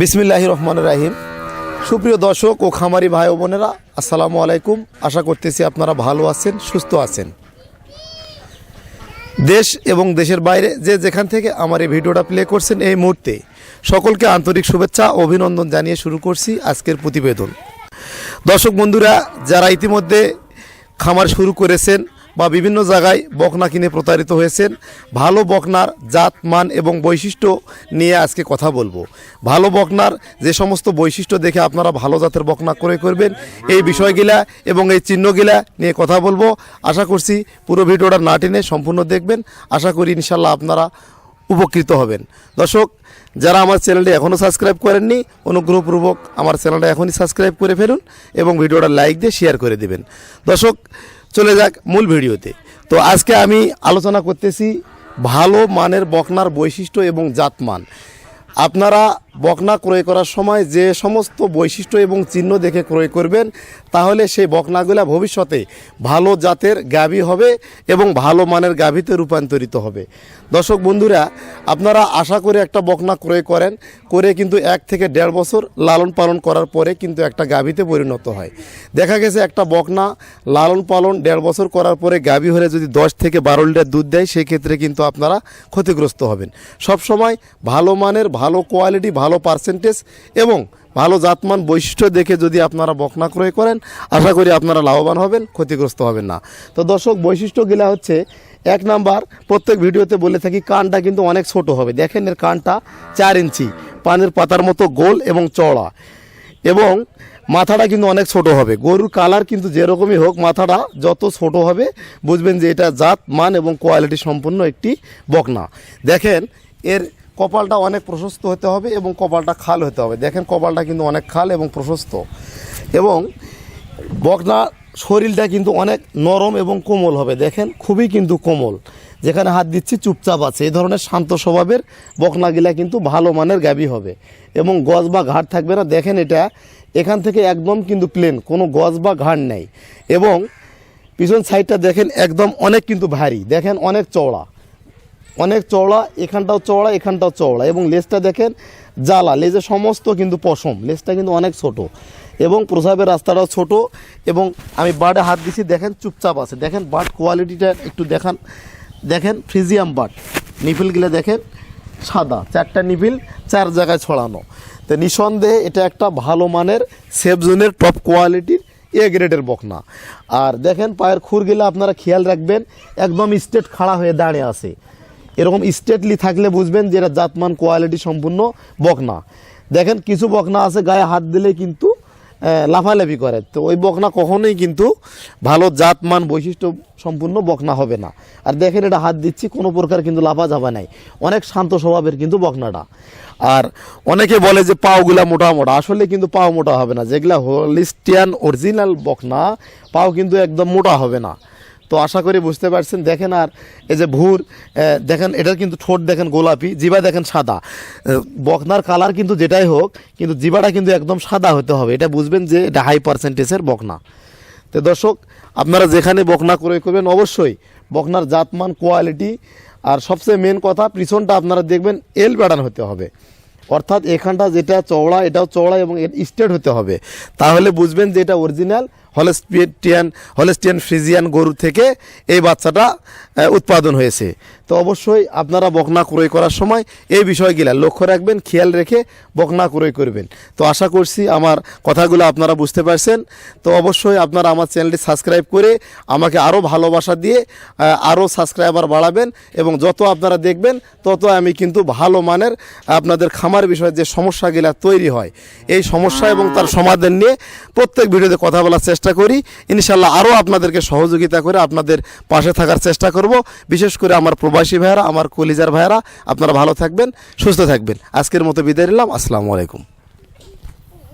বিসমিল্লাহ রহমান রাহিম। সুপ্রিয় দর্শক ও খামারি ভাই বোনেরা, আসসালামু আলাইকুম। আশা করতেছি আপনারা ভালো আছেন, সুস্থ আছেন। দেশ এবং দেশের বাইরে যে যেখান থেকে আমার এই ভিডিওটা প্লে করছেন এই মুহূর্তে, সকলকে আন্তরিক শুভেচ্ছা অভিনন্দন জানিয়ে শুরু করছি আজকের প্রতিবেদন। দর্শক বন্ধুরা, যারা ইতিমধ্যে খামার শুরু করেছেন বা বিভিন্ন জায়গায় বকনা কিনে প্রতারিত হয়েছেন। ভালো বকনার জাত, মান এবং বৈশিষ্ট্য নিয়ে আজকে কথা বলব। ভালো বকনার যে সমস্ত বৈশিষ্ট্য দেখে আপনারা ভালো জাতের বকনা ক্রয় করবেন, এই বিষয়গুলা এবং এই চিহ্নগুলা নিয়ে কথা বলব। আশা করছি পুরো ভিডিওটা না টেনে সম্পূর্ণ দেখবেন। আশা করি ইনশাল্লাহ আপনারা উপকৃত হবেন। দর্শক, যারা আমার চ্যানেলটি এখনও সাবস্ক্রাইব করেননি, অনুগ্রহপূর্বক আমার চ্যানেলটা এখনই সাবস্ক্রাইব করে ফেলুন এবং ভিডিওটা লাইক দিয়ে শেয়ার করে দেবেন। দর্শক চলে যাক মূল ভিডিওতে। তো আজকে আমি আলোচনা করতেছি ভালো মানের বকনার বৈশিষ্ট্য এবং জাতমান। আপনারা বকনা ক্রয় করার সময় যে সমস্ত বৈশিষ্ট্য এবং চিহ্ন দেখে ক্রয় করবেন, তাহলে সেই বকনাগুলা ভবিষ্যতে ভালো জাতের গাভী হবে এবং ভালো মানের গাভীতে রূপান্তরিত হবে। দর্শক বন্ধুরা, আপনারা আশা করে একটা বকনা ক্রয় করেন, করে কিন্তু এক থেকে দেড় বছর লালন পালন করার পরে কিন্তু একটা গাভীতে পরিণত হয়। দেখা গেছে একটা বকনা লালন পালন দেড় বছর করার পরে গাভী হলে যদি দশ থেকে বারো লিটার দুধ দেয়, সেক্ষেত্রে কিন্তু আপনারা ক্ষতিগ্রস্ত হবেন। সব সময় ভালো মানের, ভালো কোয়ালিটি, ভালো পার্সেন্টেজ এবং ভালো জাতমান বৈশিষ্ট্য দেখে যদি আপনারা বকনা ক্রয় করেন, আশা করি আপনারা লাভবান হবেন, ক্ষতিগ্রস্ত হবেন না। তো দর্শক, বৈশিষ্ট্যগুলা হচ্ছে, এক নাম্বার, প্রত্যেক ভিডিওতে বলে থাকি, কানটা কিন্তু অনেক ছোট হবে। দেখেন এর কানটা চার ইঞ্চি, পানের পাতার মতো গোল এবং চওড়া। এবং মাথাটা কিন্তু অনেক ছোট হবে। গরুর কালার কিন্তু যেরকমই হোক, মাথাটা যত ছোট হবে, বুঝবেন যে এটা জাত মান এবং কোয়ালিটি সম্পন্ন একটি বকনা। দেখেন, এর কপালটা অনেক প্রশস্ত হতে হবে এবং কপালটা খাল হতে হবে। দেখেন কপালটা কিন্তু অনেক খাল এবং প্রশস্ত। এবং বকনা শরীরটা কিন্তু অনেক নরম এবং কোমল হবে। দেখেন, খুবই কিন্তু কোমল। যেখানে হাত দিচ্ছি, চুপচাপ আছে। এই ধরনের শান্ত স্বভাবের বকনাগিলা কিন্তু ভালো মানের গাবি হবে। এবং গজ বা ঘাট থাকবে না। দেখেন এটা এখান থেকে একদম কিন্তু প্লেন কোনো গজ বা ঘাট নেই। এবং পিছন সাইডটা দেখেন একদম অনেক কিন্তু ভারী। দেখেন অনেক চওড়া। অনেক চওড়া, এখানটাও চওড়া এখানটাও চওড়া। এবং লেজটা দেখেন, জ্বালা। লেজে সমস্ত কিন্তু পশম। লেজটা কিন্তু অনেক ছোট। এবং প্রসাবের রাস্তাটাও ছোট। এবং আমি বার্ডে হাত দিছি, দেখেন চুপচাপ আছে। দেখেন বার্ড কোয়ালিটিটা একটু দেখান। দেখেন ফ্রিজিয়াম বার্ড। নিফিলগুলো দেখেন সাদা। চারটা নিফিল চার জায়গায় ছড়ানো। তো নিঃসন্দেহে এটা একটা ভালো মানের সেফ জোনের টপ কোয়ালিটির এ গ্রেডের বকনা। আর দেখেন পায়ের খুরগুলো আপনারা খেয়াল রাখবেন, একদম স্টেট খাড়া হয়ে দাঁড়িয়ে আছে। এরকম স্টেটলি থাকলে বুঝবেন যে এটা জাতমান কোয়ালিটি সম্পূর্ণ বকনা। দেখেন কিছু বকনা আছে, গায়ে হাত দিলে কিন্তু লাফালাফি করে। তো ওই বকনা কখনোই কিন্তু ভালো জাতমান বৈশিষ্ট্য সম্পূর্ণ বকনা হবে না। আর দেখেন এটা হাত দিচ্ছি, কোনো প্রকার কিন্তু লাফা ঝাপা নাই। অনেক শান্ত স্বভাবের কিন্তু বকনাটা। আর অনেকে বলে যে পাওগুলা মোটা মোটা, আসলে কিন্তু পাও মোটা হবে না। যেগুলা হোলিস্টিয়ান অরিজিনাল বকনা, পাও কিন্তু একদম মোটা হবে না। তো আশা করি বুঝতে পারছেন। দেখেন আর এই যে ভুর দেখেন, এটার কিন্তু ঠোঁট দেখেন গোলাপি, জিবা দেখেন সাদা। বকনার কালার কিন্তু যেটাই হোক, কিন্তু জিবাটা কিন্তু একদম সাদা হতে হবে। এটা বুঝবেন যে এটা হাই পার্সেন্টেজের বকনা। তো দর্শক, আপনারা যেখানে বকনা ক্রয় করবেন, অবশ্যই বকনার জাতমান কোয়ালিটি আর সবচেয়ে মেন কথা, পিছনটা আপনারা দেখবেন এল প্যাটার্ন হতে হবে। অর্থাৎ এখানটা যেটা চওড়া, এটাও চওড়া এবং স্ট্রেট হতে হবে। তাহলে বুঝবেন যে এটা অরিজিনাল হলেস্টিয়ান হলেস্টিয়ান ফ্রিজিয়ান গরু থেকে এই বাচ্চাটা উৎপাদন হয়েছে। তো অবশ্যই আপনারা বকনা ক্রয় করার সময় এই বিষয়গুলা লক্ষ্য রাখবেন, খেয়াল রেখে বকনা ক্রয় করবেন। তো আশা করছি আমার কথাগুলো আপনারা বুঝতে পারছেন। তো অবশ্যই আপনারা আমার চ্যানেলটি সাবস্ক্রাইব করে আমাকে আরও ভালোবাসা দিয়ে আরও সাবস্ক্রাইবার বাড়াবেন এবং যত আপনারা দেখবেন, তত আমি কিন্তু ভালো মানের আপনাদের খামার বিষয়ে যে সমস্যাগুলো তৈরি হয়, এই সমস্যা এবং তার সমাধান নিয়ে প্রত্যেক ভিডিওতে কথা বলার চেষ্টা করি। ইনশাল্লাহ আরও আপনাদেরকে সহযোগিতা করে আপনাদের পাশে থাকার চেষ্টা করব। বিশেষ করে আমার প্রবাসী ভাইয়েরা, আমার কলিজার ভাইয়েরা, আপনারা ভালো থাকবেন, সুস্থ থাকবেন। আজকের মতো বিদায় নিলাম। আসসালামু আলাইকুম।